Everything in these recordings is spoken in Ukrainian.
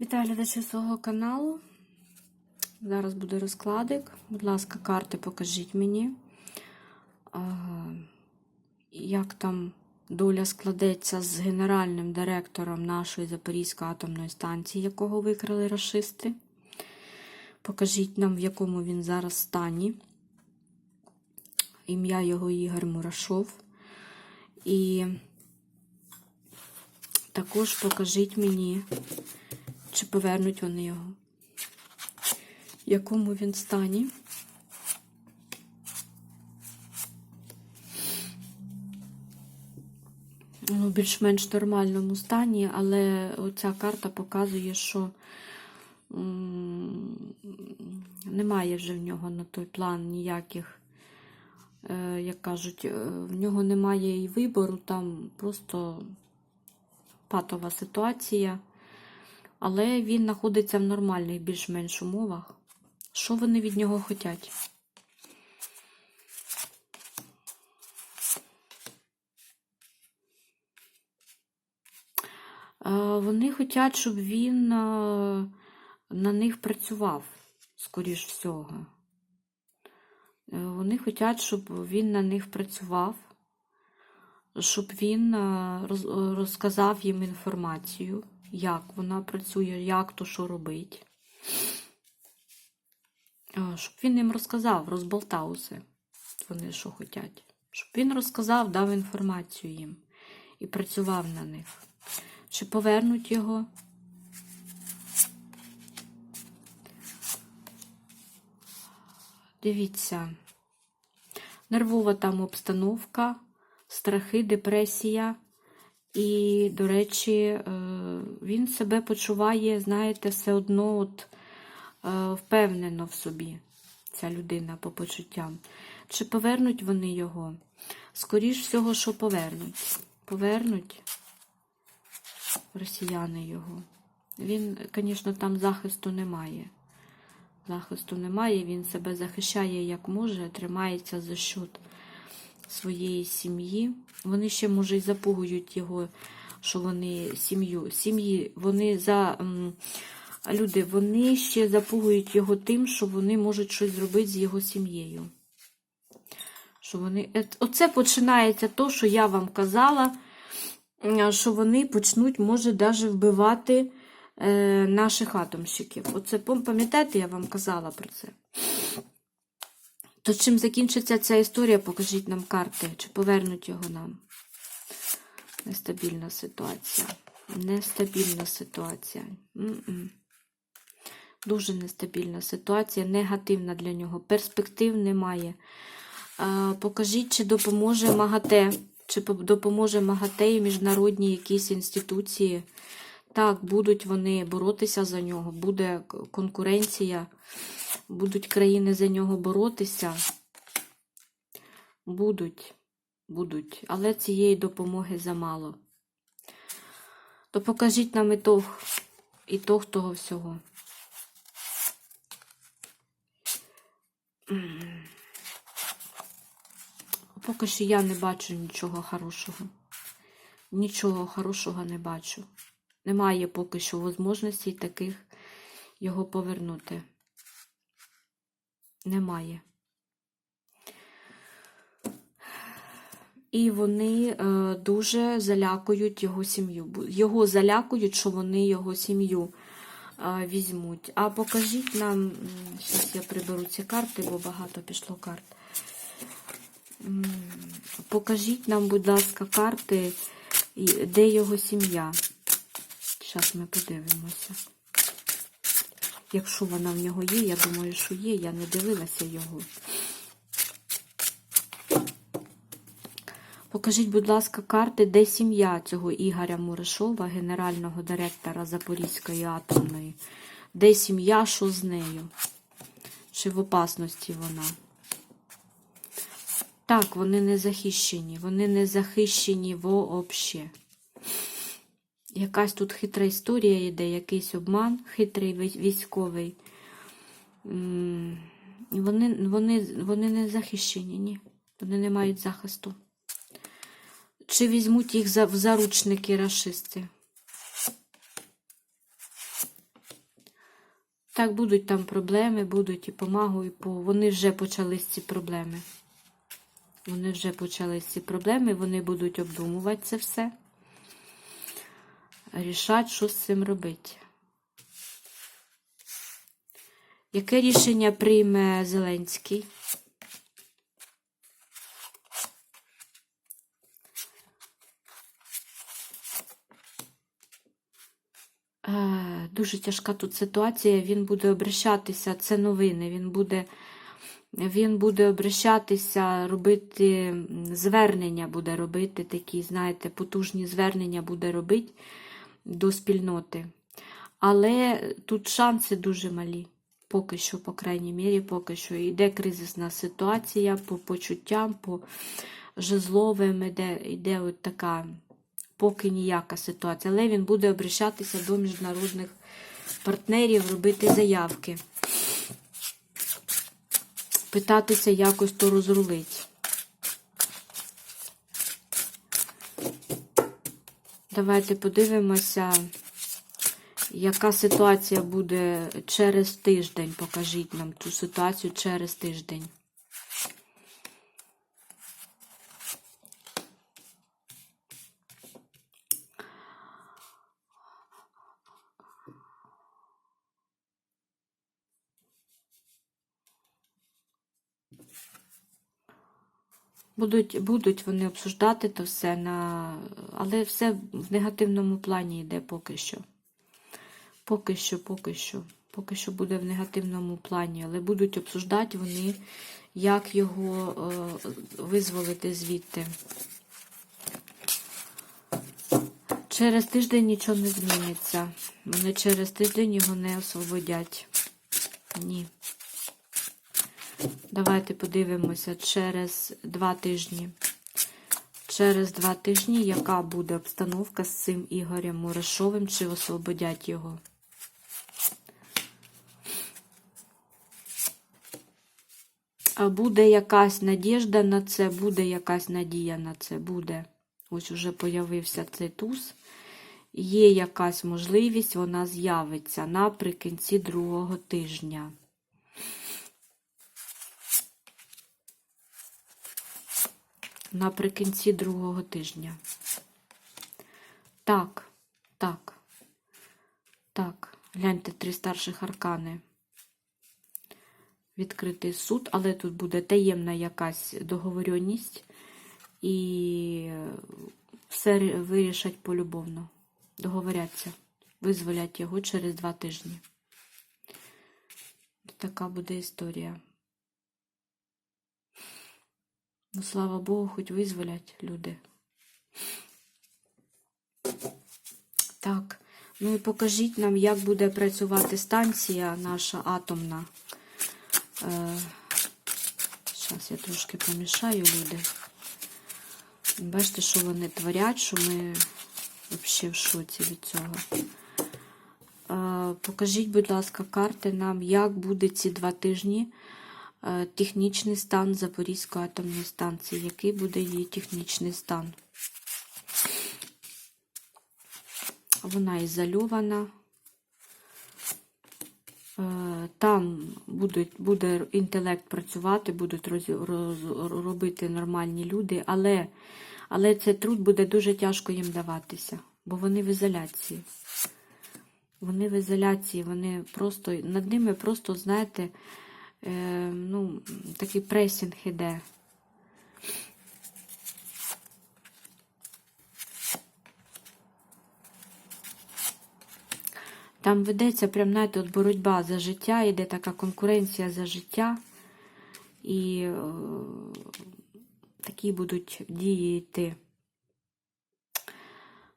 Вітаю глядачі свого каналу. Зараз буде розкладик. Будь ласка, карти покажіть мені, як там доля складеться з генеральним директором нашої Запорізької атомної станції, якого викрали рашисти. Покажіть нам, в якому він зараз стані. Ім'я його Ігор Мурашов. І також покажіть мені, чи повернуть вони його, в якому він стані. Ну, більш-менш нормальному стані, але оця карта показує, що немає вже в нього на той план ніяких, е, як кажуть, е, в нього немає і вибору, там просто патова ситуація. Але він знаходиться в нормальних більш-менш умовах. Що вони від нього хочуть? Е, Вони хочуть, щоб він е, на них працював, скоріш всього. Е, Вони хочуть, щоб він на них працював, щоб він розказав їм інформацію, як вона працює, як то що робить. Щоб він їм розказав, розболтав усе. Вони що хочуть. Щоб він розказав, дав інформацію їм і працював на них. Чи повернуть його? Дивіться. Нервова там обстановка, страхи, депресія. І, до речі, е, він себе почуває, знаєте, все одно от, е, впевнено в собі, ця людина по почуттям. Чи повернуть вони його? Скоріш всього, що повернуть. Повернуть росіяни його. Він, звісно, там захисту немає. Захисту немає, він себе захищає як може, тримається за счет своєї сім'ї. Вони ще, може, й запугують його, що вони сім'ю. Сім'ї, вони за. Люди, вони ще запугують його тим, що вони можуть щось зробити з його сім'єю. Що вони... Оце починається то, що я вам казала, що вони почнуть, може, навіть вбивати е, наших атомщиків. Оце пам'ятаєте, я вам казала про це. То чим закінчиться ця історія, покажіть нам карти, чи повернуть його нам. Нестабільна ситуація. Нестабільна ситуація. М-м. Дуже нестабільна ситуація, негативна для нього. Перспектив немає. А, покажіть, чи допоможе МАГАТЕ, чи допоможе МАГАТЕ і міжнародні якісь інституції. Так, будуть вони боротися за нього, буде конкуренція, будуть країни за нього боротися. Будуть, будуть, але цієї допомоги замало. То покажіть нам ітог, ітог того всього. Поки що я не бачу нічого хорошого. Нічого хорошого не бачу. Немає поки що можливостей таких його повернути. Немає. І вони е, дуже залякують його сім'ю. Його залякують, що вони його сім'ю е, візьмуть. А покажіть нам, зараз я приберу ці карти, бо багато пішло карт. Покажіть нам, будь ласка, карти, де його сім'я. Зараз ми подивимося. Якщо вона в нього є, я думаю, що є, я не дивилася його. Покажіть, будь ласка, карти, де сім'я цього Ігоря Мурашова, генерального директора Запорізької атомної. Де сім'я, що з нею? Чи в опасності вона? Так, вони не захищені. Вони не захищені вообще. Якась тут хитра історія йде, якийсь обман хитрий військовий. Вони, вони, вони не захищені, ні. Вони не мають захисту. Чи візьмуть їх в заручники рашисти? Так, будуть там проблеми, будуть і помагу, і по. Вони вже почались ці проблеми. Вони вже почались ці проблеми, вони будуть обдумувати це все. Рішать, що з цим робити. Яке рішення прийме Зеленський? Е, Дуже тяжка тут ситуація. Він буде обращатися, це новини. Він буде, він буде обращатися, робити звернення, буде робити такі, знаєте, потужні звернення буде робити до спільноти. Але тут шанси дуже малі. Поки що, по крайній мірі, поки що йде кризисна ситуація по почуттям, по жезловим, іде, іде от така поки ніяка ситуація. Але він буде обращатися до міжнародних партнерів, робити заявки, питатися якось то розрулить. Давайте подивимося, яка ситуація буде через тиждень. Покажіть нам цю ситуацію через тиждень. Будуть, будуть вони обсуждати то все, на... але все в негативному плані йде поки що. Поки що, поки що. Поки що буде в негативному плані, але будуть обсуждати вони, як його е, визволити звідти. Через тиждень нічого не зміниться. Вони через тиждень його не освободять. Ні. Давайте подивимося через два тижні. Через два тижні, яка буде обстановка з цим Ігорем Мурашовим, чи освободять його? А буде якась надіжда на це, буде якась надія на це, буде. Ось уже появився цей туз. Є якась можливість, вона з'явиться наприкінці другого тижня. Наприкінці другого тижня. Так, так, так. Гляньте три старших аркани. Відкритий суд, але тут буде таємна якась договоренність. І все вирішать полюбовно. Договоряться. Визволять його через два тижні. Така буде історія. Ну, слава Богу, хоч визволять люди. Так, ну і покажіть нам, як буде працювати станція наша атомна. Е, Зараз я трошки помішаю люди. Бачите, що вони творять, що ми взагалі в шоці від цього. Е, Покажіть, будь ласка, карти нам, як буде ці два тижні е, технічний стан Запорізької атомної станції. Який буде її технічний стан? Вона ізольована. Е, Там будуть, буде інтелект працювати, будуть роз, роз, робити нормальні люди, але, але цей труд буде дуже тяжко їм даватися, бо вони в ізоляції. Вони в ізоляції, вони просто над ними просто, знаєте, е, ну, такий пресінг іде. Там ведеться прям, знаєте, от боротьба за життя, йде така конкуренція за життя. І е, такі будуть дії йти.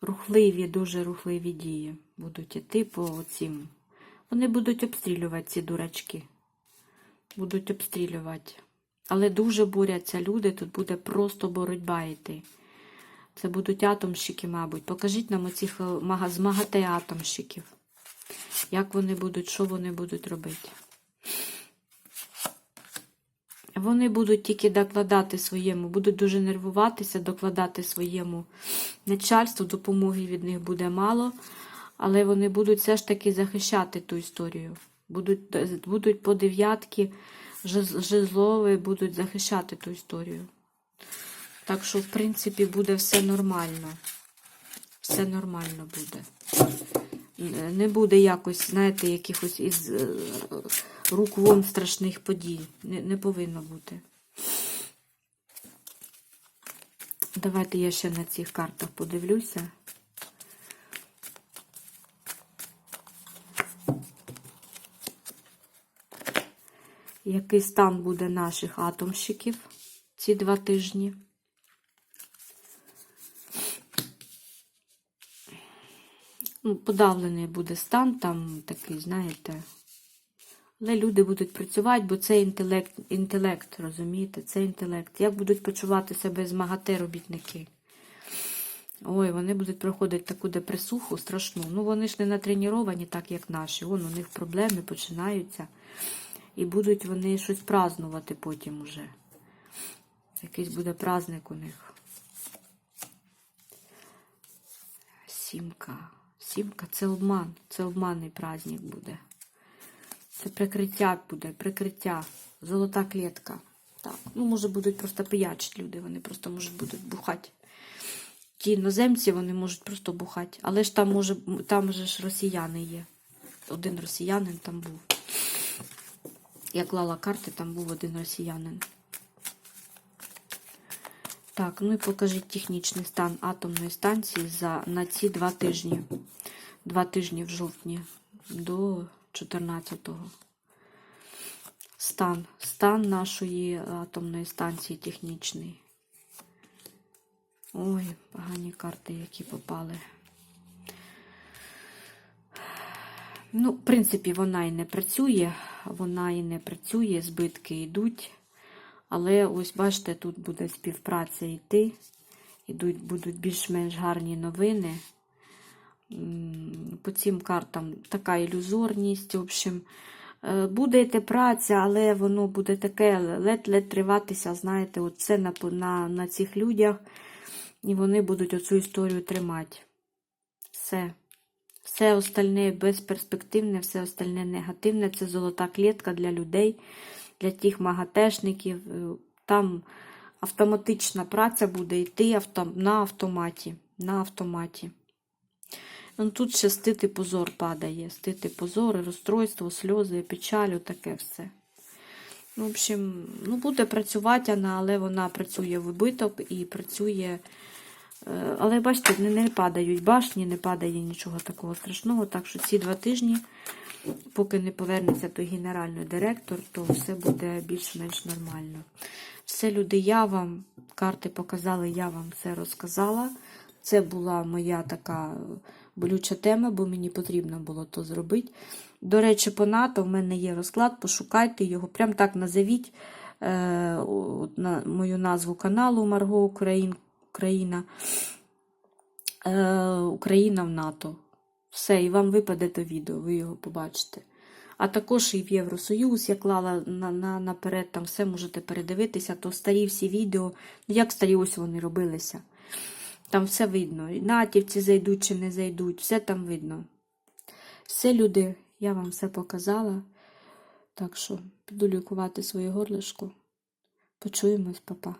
Рухливі, дуже рухливі дії будуть йти по цим. Вони будуть обстрілювати ці дурачки. Будуть обстрілювати. Але дуже борються люди, тут буде просто боротьба йти. Це будуть атомщики, мабуть. Покажіть нам оцих змагати атомщиків. Як вони будуть, що вони будуть робити? Вони будуть тільки докладати своєму, будуть дуже нервуватися, докладати своєму начальству, допомоги від них буде мало, але вони будуть все ж таки захищати ту історію. Будуть, будуть по дев'ятки жез- жезлові, будуть захищати ту історію. Так що, в принципі, буде все нормально. Все нормально буде. Не буде якось, знаєте, якихось із е, рук вон страшних подій. Не, не повинно бути. Давайте я ще на цих картах подивлюся. Який стан буде наших атомщиків ці два тижні? Ну, подавлений буде стан, там такий, знаєте. Але люди будуть працювати, бо це інтелект, інтелект, розумієте? Це інтелект. Як будуть почувати себе змагати робітники? Ой, вони будуть проходити таку депресуху страшну. Ну, вони ж не натреновані так, як наші. Вон у них проблеми починаються. І будуть вони щось празнувати потім уже. Якийсь буде праздник у них. Сімка. Сімка це обман. Це обманний праздник буде. Це прикриття буде, прикриття. Золота клітка. Так. Ну, може, будуть просто пиячити люди, вони просто можуть будуть бухати. Ті іноземці вони можуть просто бухати. Але ж там може там же ж росіяни є. Один росіянин там був. Я клала карти, там був один росіянин. Так, ну і покажіть технічний стан атомної станції за, на ці два тижні. Два тижні в жовтні до 14-го. Стан. Стан нашої атомної станції технічний. Ой, погані карти, які попали. Ну, в принципі, вона і не працює, вона і не працює, збитки йдуть. Але ось бачите, тут буде співпраця йти. Ідуть, будуть більш-менш гарні новини. По цим картам така ілюзорність. В общем, е, буде йти праця, але воно буде таке ледь-ледь триватися, знаєте, це на, на, на цих людях. І вони будуть оцю історію тримати. Все. Все остальне безперспективне, все остальне негативне. Це золота клітка для людей, для тих магатешників. Е, Там автоматична праця буде йти на автоматі. На автоматі. Ну, тут ще стит і позор падає. Стит і позор, розстройство, сльози, печаль, таке все. В общем, ну, буде працювати вона, але вона працює вибиток і працює. Е, Але бачите, не, не падають башні, не падає нічого такого страшного. Так що ці два тижні, поки не повернеться той генеральний директор, то все буде більш-менш нормально. Все, люди, я вам карти показали, я вам все розказала. Це була моя така болюча тема, бо мені потрібно було то зробити. До речі, по НАТО в мене є розклад, пошукайте його, прям так назовіть е, на мою назву каналу Марго Україн, Україна. Е, Україна в НАТО. Все, і вам випаде то відео, ви його побачите. А також і в Євросоюз я клала на, на, наперед, там все можете передивитися, то старі всі відео, як старі ось вони робилися. Там все видно. І натівці зайдуть чи не зайдуть, все там видно. Все, люди, я вам все показала. Так що піду лікувати своє горлишко. Почуємось, папа.